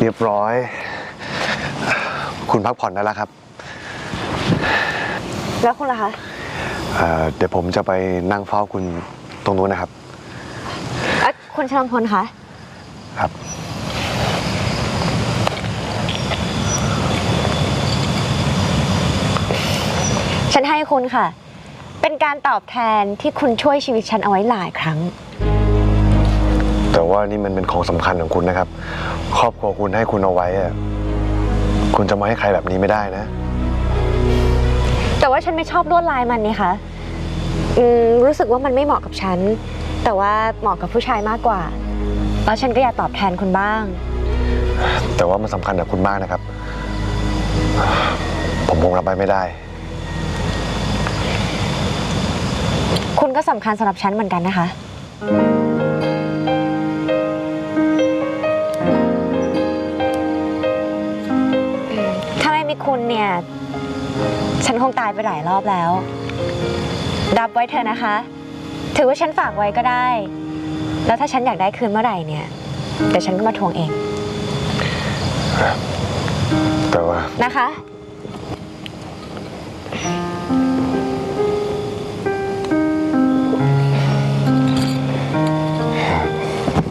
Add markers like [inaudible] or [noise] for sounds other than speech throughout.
เรียบร้อย คุณพักผ่อนได้แล้วครับแล้วคุณล่ะคะ เอ่อเดี๋ยวผมจะไปนั่งเฝ้าคุณตรงนู้นนะครับ เอ๊ะคุณชลพลคะ ครับ ฉันให้คุณค่ะ เป็นการตอบแทนที่คุณช่วยชีวิตฉันเอาไว้หลายครั้ง แต่ว่านี่มันเป็นของสำคัญของคุณนะครับ ครอบครัวคุณให้คุณเอาไว้อะคุณจะมาให้ใครแบบนี้ไม่ได้นะ แต่ว่าฉันไม่ชอบลวดลายมันนี่คะอืมรู้สึกว่ามันไม่เหมาะกับฉัน แต่ว่าเหมาะกับผู้ชายมากกว่า แล้วฉันก็อยากตอบแทนคุณบ้าง แต่ว่ามันสำคัญกับคุณมากนะครับ ผมคงรับไปไม่ได้ คุณก็สำคัญสำหรับฉันเหมือนกันนะคะ ม่มีคุณเนี่ย ฉันคงตายไปหลายรอบแล้ว รับไว้เถอะนะคะ ถือว่าฉันฝากไว้ก็ได้ แล้วถ้าฉันอยากได้คืนเมื่อไหร่เนี่ยเดี๋ยวฉันก็มาทวงเอง แต่ว่า นะคะ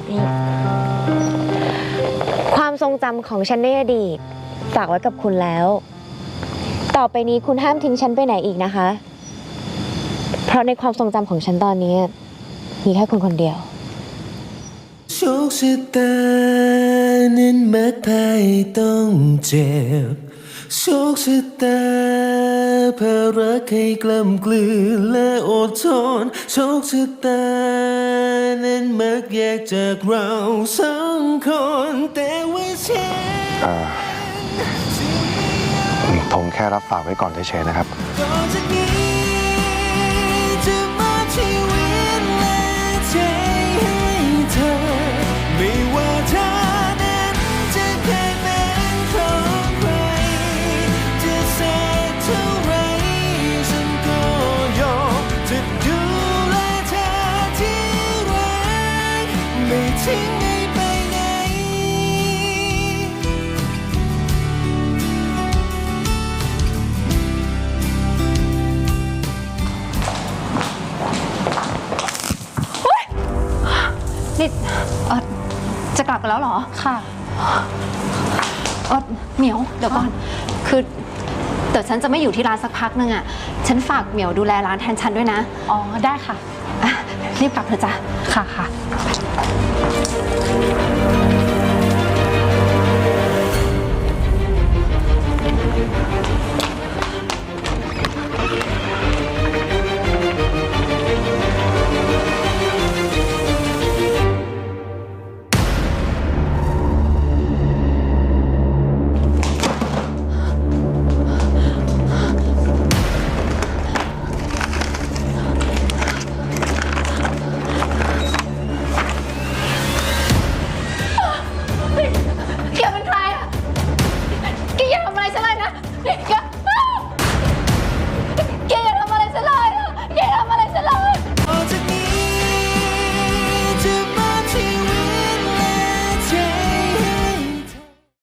นี่ความทรงจำของฉันในอดีต ฝากไว้กับคุณแล้ว ต่อไปนี้คุณห้ามทิ้งฉันไปไหนอีกนะคะ เพราะในความทรงจำของฉันตอนนี้ มีแค่คุณคนเดียว โชคชะตานั้นมักพายต้องเจ็บ โชคชะตาพารักให้กล้ำกลืนและอดทน โชคชะตานั้นมักแยกจากเราสองคนแต่ว่าฉันเอ่อ ผมแค่รับฝากไว้ก่อนเฉยๆนะครับต่อ นี่เออจะกลับกันแล้วเหรอ ค่ะ เออเหมียวเดี๋ยวก่อน คือเดี๋ยวฉันจะไม่อยู่ที่ร้านสักพักนึงอะ ฉันฝากเหมียวดูแลร้านแทนฉันด้วยนะ อ๋อ ได้ค่ะ อะรีบกลับเถอะจ้ะ ค่ะค่ะ [laughs] Yeah.